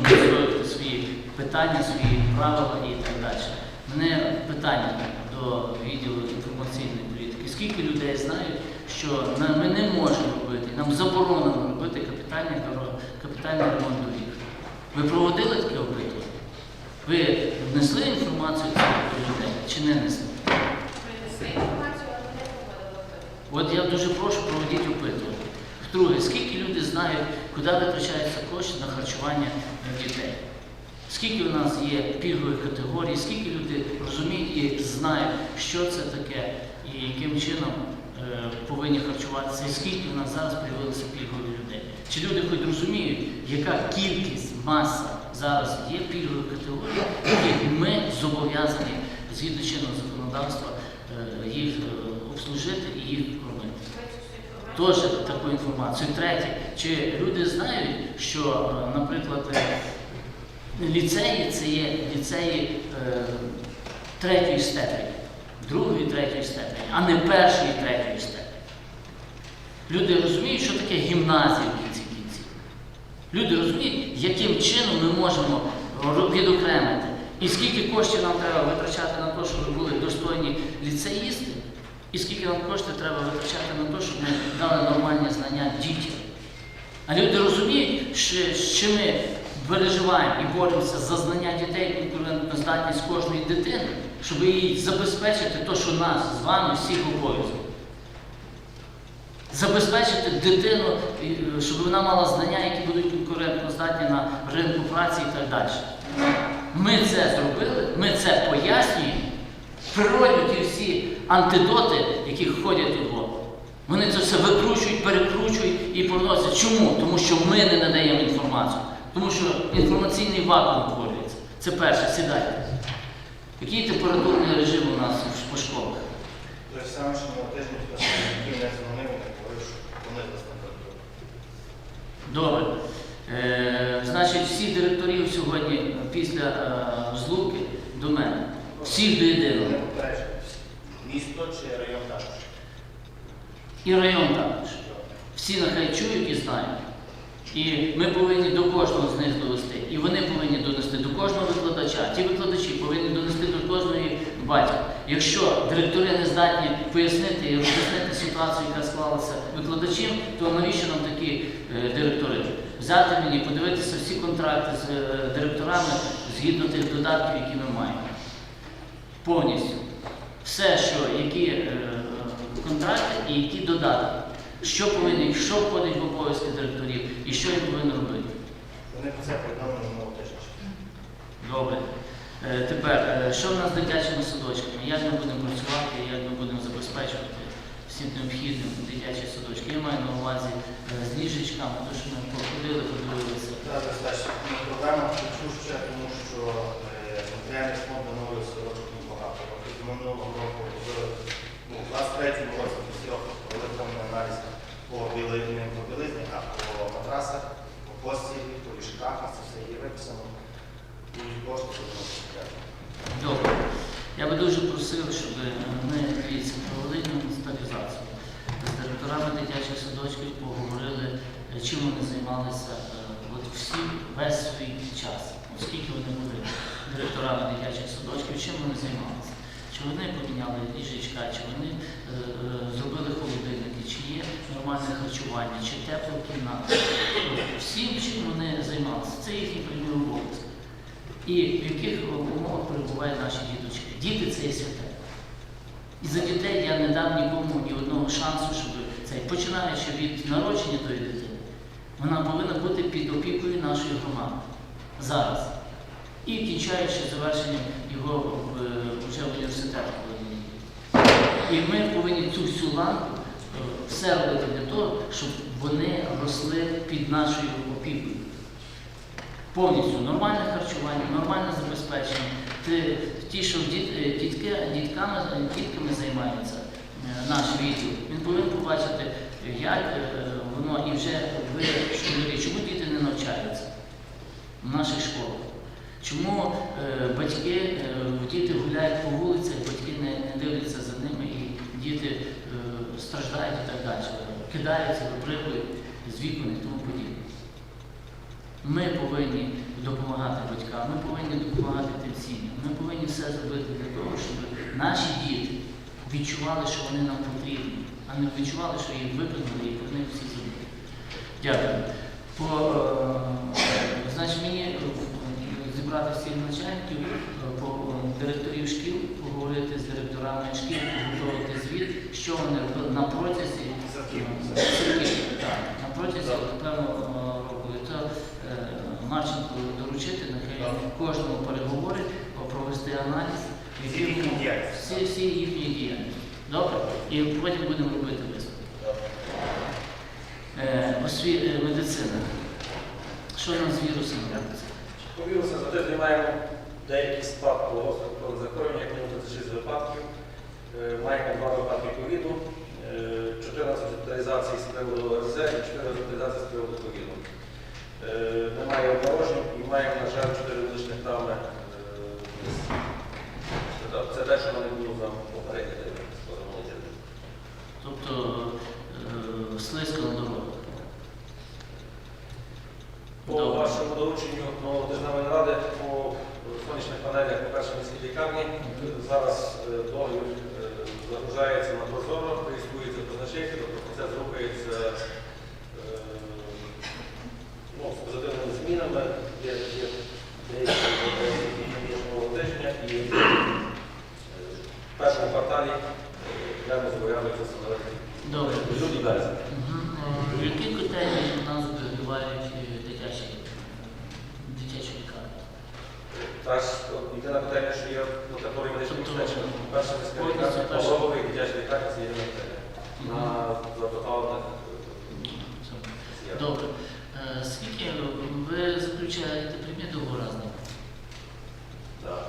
Відстоювати свої питання, свої правила і так далі. Мене питання до відділу інформаційної політики. Скільки людей знають, що ми не можемо робити, нам заборонено робити капітальний, капітальний ремонт доріг. Ви проводили таке опитування? Ви внесли інформацію до людей чи не несли? Принесли інформацію, але не проводили опитування. От я дуже прошу проводіть опитування. Друге, скільки люди знають, куди витрачаються кошти на харчування дітей? Скільки у нас є пільгових категорій, скільки люди розуміють і знають, що це таке і яким чином е, повинні харчуватися, і скільки у нас зараз з'явилося пільгових людей? Чи люди хоч розуміють, яка кількість, маса зараз є пільгових категорій, які ми зобов'язані згідно чинного законодавства е, їх е, обслужити і їх кормити? Ви цю всю інформацію Теж таку інформацію. Третє, чи люди знають, що, е, наприклад, е, ліцеї це є ліцеї е, третьої степені, другої третьої степені, а не першої третьої степені. Люди розуміють, що таке гімназія в кінці кінців. Люди розуміють, яким чином ми можемо відокремити. І скільки коштів нам треба витрачати на те, щоб були достойні ліцеїсти, і скільки нам коштів треба витрачати на те, щоб ми дали нормальні знання дітям. А люди розуміють, що, ми переживаємо і боремося за знання дітей, конкурентоздатність кожної дитини, щоб їй забезпечити те, що нас з вами всіх обов'язок. Забезпечити дитину, щоб вона мала знання, які будуть конкурентоздатні на ринку праці і так далі. Ми це зробили, ми це пояснюємо. Природні ті всі антидоти, які ходять у голову. Вони це все викручують, перекручують і проносять. Чому? Тому що ми не надаємо інформацію. Тому що інформаційний вакуум утворюється. Це перше, сідайте. Який температурний режим у нас по школах? Той самий, що на тижні не дзвонив, не говорив, що понизилась температура. Добре. Е, значить, всі директорів сьогодні після е, злуки до мене. Всіх до єдиного. Місто чи район також. І район також. Всі нехай чують і знають. І ми повинні до кожного з них довести. І вони повинні донести до кожного викладача. Ті викладачі повинні донести до кожної батька. Якщо директори не здатні пояснити і роз'яснити ситуацію, яка склалася викладачам, то навіщо нам такі е, директори? Взяти мені, подивитися всі контракти з е, директорами згідно тих додатків, які ми маємо. Повністю. Все, що які е, контракти і які додатки. Що повинні, що входить в обов'язки директорів і що їм повинні робити. Вони про це повідомили минулого тижня. Добре. Е, Тепер, е, що в нас з дитячими садочками? Як ми будемо працювати, як ми будемо забезпечувати всім необхідним дитячі садочки? Я маю на увазі е, з ліжечками, то що ми походили, подивилися. Проблема тому що е, матеріальний фонд Минулого року ну, в 23-му році після провели аналіз по білизні, по білизні, а по матрасах, по постілі, по ліжках, це все є виписано. І кошти Добре. Я би дуже просив, щоб ми дивіться, провели інвентаризацію. З директорами дитячих садочків поговорили, чим вони займалися е, от всі, весь свій час. Оскільки вони були директорами дитячих садочків, чим вони займалися? Чи вони поміняли ліжечка, чи вони е, зробили холодильники, чи є нормальне харчування, чи тепло в кімнаті. Всім, чим вони займалися. Це їхній прямий обов'язок і в яких умовах перебувають наші діточки. Діти це є святе. І за дітей я не дам нікому ні одного шансу, щоб цей, починаючи від народження тої дитини, вона повинна бути під опікою нашої громади зараз. І кінчаючи завершенням його е, вже в університеті. коли. І ми повинні цю всю ланку е, все робити для того, щоб вони росли під нашою опікою. Повністю нормальне харчування, нормальне забезпечення. Ти, ті, що е, дітки, дітками, дітками займаються е, наш відділ, він повинен побачити, як е, воно і вже ви школярі, чому діти не навчаються в наших школах. Чому е, батьки, е, діти гуляють по вулицях, батьки не, дивляться за ними і діти е, страждають і так далі, кидаються, випригують з вікон і тому подібне. Ми повинні допомагати батькам, ми повинні допомагати тим сім'ям. Ми повинні все зробити для того, щоб наші діти відчували, що вони нам потрібні, а не відчували, що їх виконали і про них всі забули. Дякую. По, значить, мені зібрати всіх начальників, е, по е, директорів шкіл, поговорити з директорами шкіл, підготувати звіт, що вони робили на протязі на протязі певного е, року. І то е, Марченко доручити, нехай кожному переговорить, провести аналіз, Всі всі, їхні діяльності. Добре? І потім будемо робити висновки. Медицина. Що у нас з вірусом робиться? По вірусу маємо деякий спад по розкладу захворювання, як мінімум 36 випадків. Е, Маємо два випадки ковіду, е, 14 госпіталізацій з приводу ОРЗ і 4 госпіталізації з приводу ковіду. Е, Немає обморожень і маємо, на жаль, 4 вуличних травми. е, Це те, що мене було за попередній день. Тобто е, слизько на дорогах. По вашому дорученню новотижневої ради по сонячних панелях по першій міській лікарні зараз е, договір е, загружається на прозоро, реєструється позначейки, тобто процес рухається е, ну, з позитивними змінами. Є, деякі тижня і в першому кварталі зобов'язується встановити Добре. люди березня. Мгм. Е, Які котельні у нас вибивають е, дитячі, дитячі лікарні? Та ж от, єдина питання, що є на території медичного Тобто, забезпечення. Перша міська повністю лікарня, перша. Павловий дитяча лікарня, це єдина питання. На запитавлених Це. Добре. Е, Скільки ви заключаєте прямі договори з ними? Так.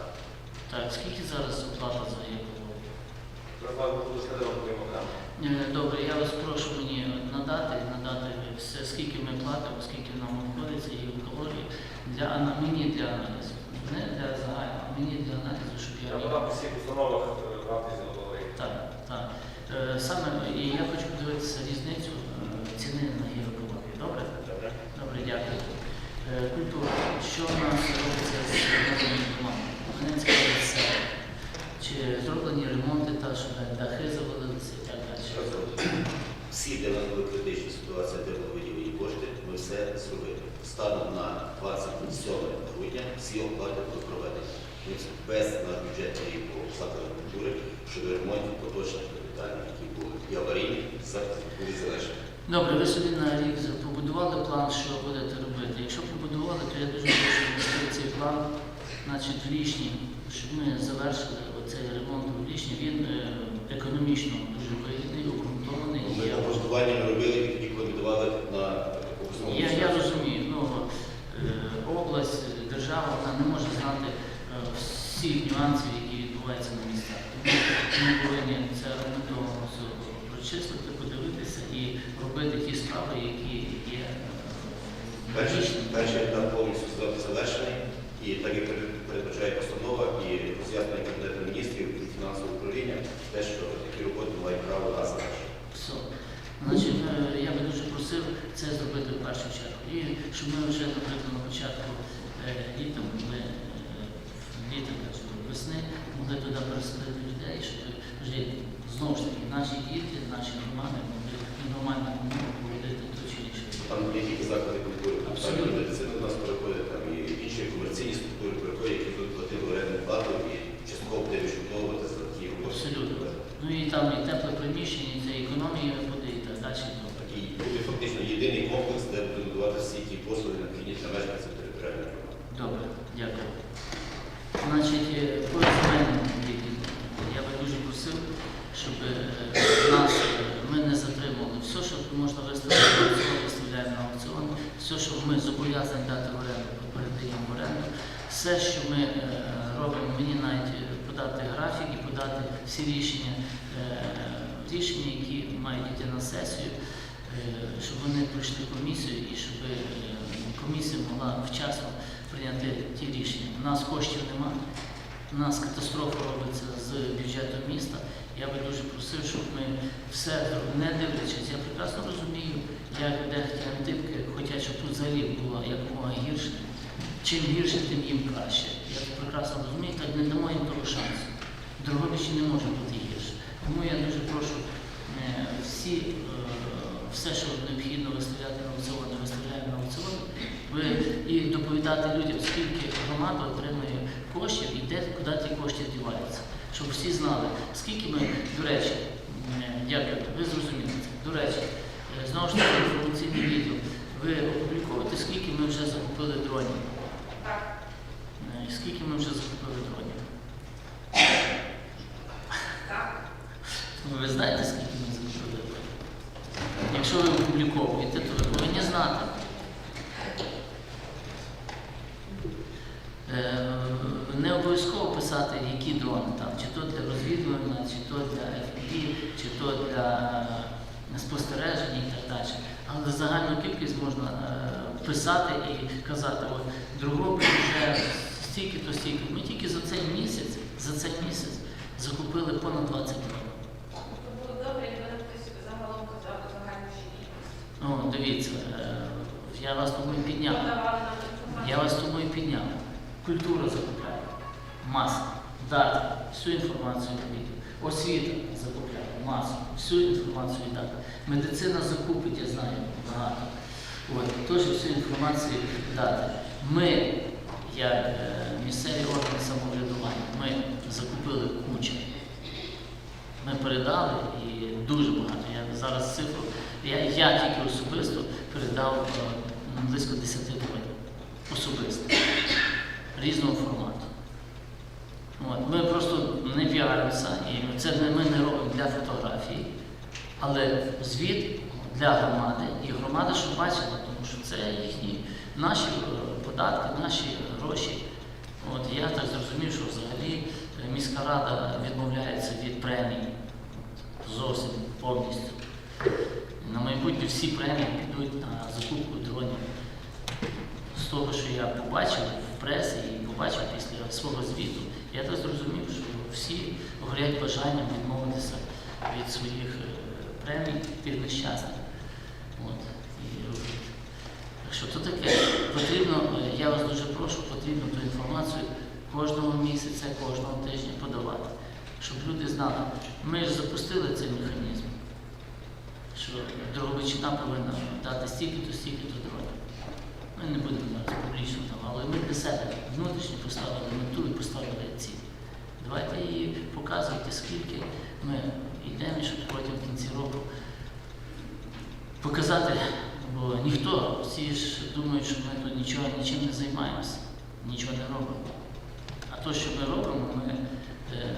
Так, скільки зараз оплата за екологію? Треба буде слідом таким окремо. Е, Добре, я вас прошу мені надати, надати все, скільки ми платимо, скільки нам обходиться і калорії для мені для аналізу. Не для загального, а мені для аналізу, щоб я Я подав по всіх установах е, в. Так, так. Е, Саме і я хочу подивитися різницю е, ціни на гірокологію. Добре? Добре, дякую. Е, Культура. Що у нас робиться з новими домами? Мене цікавить це. Чи зроблені ремонти та що дахи завалилися і так далі? Всі, де в нас були критичні ситуації, де були виділені все зробили. Станом на 27 грудня всі оплати будуть проведені. Без наш бюджет і по закладу культури щодо ремонтів поточних капітальних, які були і аварійні, були завершені. Добре, ви собі на рік побудували план, що будете робити. Якщо побудували, то я дуже прошу внести цей план, значить, в лічні, щоб ми завершили оцей ремонт в лічні. Він е, економічно дуже вигідний, обґрунтований. Ми Я- облаштування не робили, і тоді, коли давали на обласному Я, я місці. розумію, ну, е, область, е, держава, вона не може знати е, всіх нюансів, які відбуваються на місцях. Тому ми повинні це аргументовано все прочислити, подивитися і робити ті справи, які є е, Перший, логічними. перший етап повністю за- завершений, і так як перед- передбачає постанова і роз'яснення Кабінету міністрів і фінансового управління, те, що такі роботи мають право на завершення. Все. Значить, е, я би дуже просив це зробити в першу чергу. І щоб ми вже, наприклад, на початку е, літа могли, е, літа, весни, могли туди переселити людей, щоб вже знову ж таки наші діти, наші громади могли умовах проводити то чи інше. Там є тільки заклади культури, медицина до нас переходить, там і інші комерційні структури переходять, які тут платили орендну плату і частково буде відшкодовувати за ті роботи. Абсолютно. Ну і там і тепле приміщення, і це економія буде і так далі. І буде фактично єдиний комплекс, де будуть будувати всі ті послуги, необхідні для мешканців територіальної громади. Добре, дякую. Значить, е, по земельним ділянкам я би дуже просив, щоб е, нас е, ми не затримували. Все, що можна виставити виставляємо на аукціон. Все, що ми зобов'язані дати в оренду, передаємо в оренду. Все, що ми е, робимо, мені навіть е, подати графік і подати всі рішення, е, рішення, які мають йти на сесію, е, щоб вони пройшли комісію і щоб е, комісія могла вчасно прийняти ті рішення. У нас коштів немає, у нас катастрофа робиться з бюджету міста. Я би дуже просив, щоб ми все не дивлячись. Я прекрасно розумію, як дехті антипки хочуть, щоб тут взагалі було якомога гірше. Чим гірше, тим їм краще. Я прекрасно розумію, так не дамо їм того шансу. Дрогобичі не може бути гірше. Тому я дуже прошу е, всі, е, все, що необхідно виставляти на аукціон, виставляємо на аукціон. Ви і доповідати людям, скільки громада отримує коштів і де куди ті кошти діваються. Щоб всі знали, скільки ми, до речі, дякую, ви зрозуміли це. До речі, е, знову ж таки інформаційний відділ. Ви опубліковуєте, скільки ми вже закупили дронів. Так. Е, Скільки ми вже закупили дронів? Так. Ви знаєте, скільки ми закупили дронів? Якщо ви опубліковуєте, то ви повинні знати. Е, Не обов'язково писати, які дрони там, чи то для розвідування, чи то для FPV, чи то для е, спостереження і так далі. Але загальну кількість можна е, писати і казати, от Дрогобич вже стільки-то стільки. Ми тільки за цей місяць, за цей місяць закупили понад 20 дронів. То було добре, якби нам хтось загалом казав загальну. Ну, дивіться, е, я вас тому і підняв. Я вас тому і підняв. Культура закупляє, маса, дати, всю інформацію відділ. Освіта закупляє, масу, всю інформацію дати. Медицина закупить, я знаю, багато. Теж всю інформацію дати. Ми, як е, місцеві органи самоврядування, ми закупили кучу. Ми передали і дуже багато. Я зараз цифру. Я, я тільки особисто передав е, близько 10 дронів. Особисто. Різного формату. От. Ми просто не піаримося, і це ми не робимо для фотографії, але звіт для громади, і громада, щоб бачила, тому що це їхні наші е, податки, наші гроші. От я так зрозумів, що взагалі е, міська рада відмовляється від премій зовсім повністю. На майбутнє всі премії підуть на закупку дронів. З того, що я побачив в пресі і побачив після свого звіту, я так зрозумів, що всі горять бажанням відмовитися від своїх е, премій тих нещасних. Що то таке. Потрібно, е, я вас дуже прошу, потрібно ту інформацію кожного місяця, кожного тижня подавати, щоб люди знали. Ми ж запустили цей механізм, що Дрогобичина повинна дати стільки-то, стільки-то дронів. Ми не будемо зараз публічно там, але ми для себе внутрішньо поставили мету і поставили ціль. Давайте її показувати, скільки ми йдемо, щоб потім в кінці року показати, бо ніхто, всі ж думають, що ми тут нічого нічим не займаємося, нічого не робимо. А то, що ми робимо, ми е,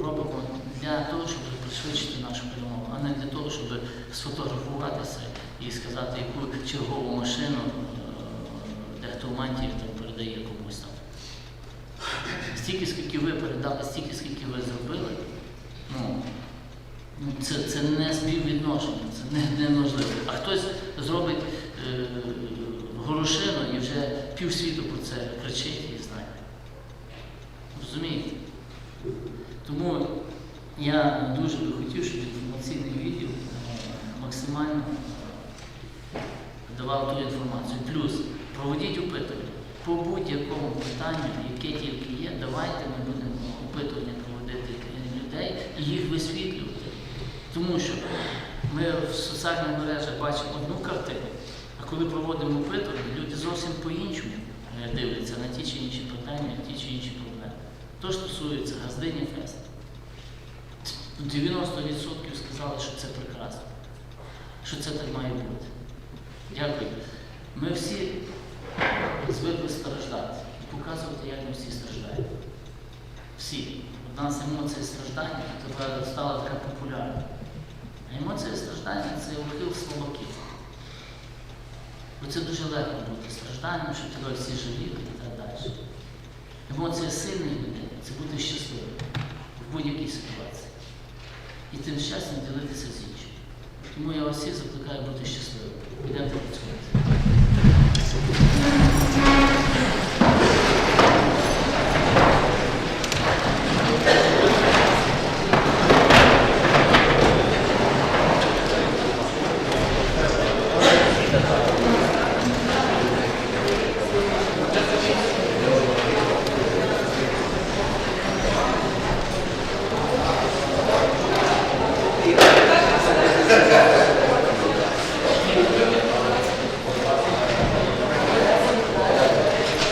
робимо для того, щоб пришвидшити нашу перемогу, а не для того, щоб сфотографуватися і сказати, яку чергову машину е, дехто в мантії там передає комусь там. Стільки, скільки ви передали, стільки, скільки ви зробили, це, це не співвідношення, це не, неможливо. А хтось зробить е, горошину і вже півсвіту про це кричить і знає. Розумієте? Тому я дуже би хотів, щоб інформаційний відділ е, максимально е, давав ту інформацію. Плюс проводіть опитування. По будь-якому питанню, яке тільки є, давайте ми будемо опитування проводити людей і їх висвітлювати. Тому що ми в соціальних мережах бачимо одну картину, а коли проводимо опитування, люди зовсім по-іншому е, дивляться на ті чи інші питання, ті чи інші проблеми. То стосується Газдині Фест. 90% сказали, що це прекрасно, що це так має бути. Дякую. Ми всі звикли страждати і показувати, як ми всі страждаємо. Всі. У нас емоція страждання стала така популярна. Емоція страждання це ухил слабаків. Бо це дуже легко бути стражданням, щоб тебе всі живі і так далі. Емоція сильної людини це бути щасливим в будь-якій ситуації. І тим щастям ділитися з іншим. Тому я вас всіх закликаю бути щасливим. Йдемо працювати.